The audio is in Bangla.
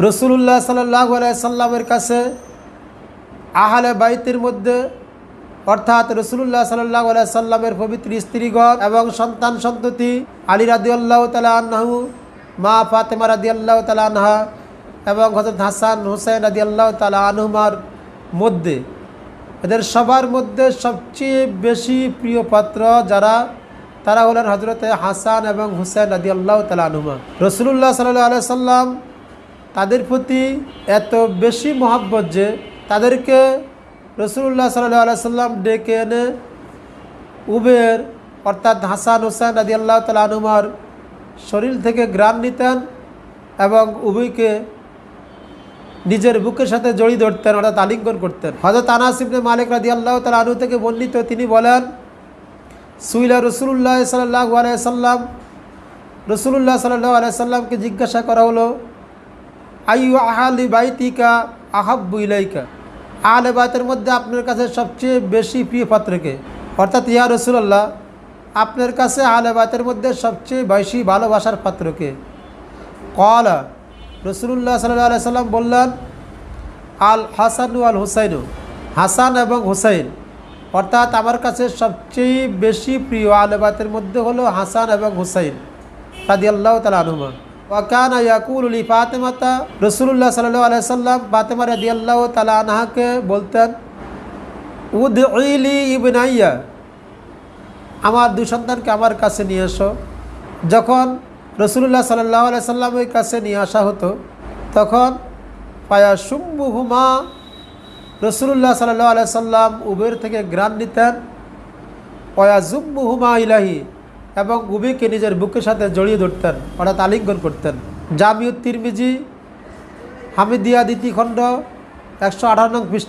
রসুল্লাহ সাল্লাহ সাল্লামের কাছে আহলে বাইতের মধ্যে, অর্থাৎ রসুল্লাহ সাল্লাহ সাল্লামের পবিত্র স্ত্রীগণ এবং সন্তান সন্ততি আলী রাদিউল্লাহ তালা আনহু, মা ফাতেমা রাদিয়াল্লাহ তালা আনহা এবং হজরত হাসান হুসেন রাদিয়াল্লাহ তালা আনহুমার মধ্যে। এদের সবার মধ্যে সবচেয়ে বেশি প্রিয় পাত্র যারা? তারা হলেন হজরতে হাসান এবং হুসেন রাদি আল্লাহ তালুমা রসুল্লাহ সাল্লাহ সাল্লাম তাদের প্রতি এত বেশি মহাব্বত যে তাদেরকে রসুল্লাহ সাল্লাহ সাল্লাম ডেকে এনে উবের, অর্থাৎ হাসান হুসেন রাদি আল্লাহ তালুমার শরীর থেকে গ্রাম নিতেন এবং উভয়কে নিজের বুকের সাথে জড়ি ধরতেন, অর্থাৎ আলিঙ্গন করতেন। হজরত আনাস ইবনে মালিক রাদি আল্লাহ তালা আনু থেকে বর্ণিত, তিনি বলেন, সুইলা রসুল্লাহ সাল্লাহ আলাইসাল্লাম রসুল্লাহ সাল্লাহ আলাইসাল্লামকে জিজ্ঞাসা করা হলো আইউ আহালি বাইতিকা আহাব্বু ইলাইকা। আহলে বাইতের মধ্যে আপনার কাছে সবচেয়ে বেশি প্রিয় পাত্রকে অর্থাৎ ইয়া রসুল্লাহ আপনার কাছে আহলে বাইতের মধ্যে সবচেয়ে বেশি ভালোবাসার পাত্রকে কলা রসুল্লাহ সাল্লাহ সাল্লাম বললেন, আল হাসানু আল হুসাইনু, হাসান এবং হুসাইন। অর্থাৎ আমার কাছে সবচেয়ে বেশি প্রিয় আলেবাতের মধ্যে হলো হাসান এবং হুসাইন রাদি আল্লাহ তালা আনুমা ওয়াকান ইয়াকুল ফাতেমাতা রসুল্লাহ সাল্লাহ আলাইসাল্লাম ফাতেমা রাদি আল্লাহ তালা আনহাকে বলতেন উদ ইলি ইবনাইয়া আমার দুই সন্তানকে আমার কাছে নিয়ে এসো। যখন রসুল্লাহ সাল্লাহ আলাইসাল্লামের কাছে নিয়ে আসা হতো, তখন পায়া সুম্বু হুমা রসুল্লাহ সাল্লাহ আলাইসাল্লাম উবের থেকে গ্রান নিতেন। পয়া জুম্বু হুমা ইলাহি এবং উবিকে নিজের বুকের সাথে জড়িয়ে ধরতেন, অর্থাৎ আলিঙ্গন করতেন। জামিউদ্দিন তিরমিজি, হামিদিয়া দ্বিতীয় খণ্ড, একশো আঠারো নং পৃষ্ঠা।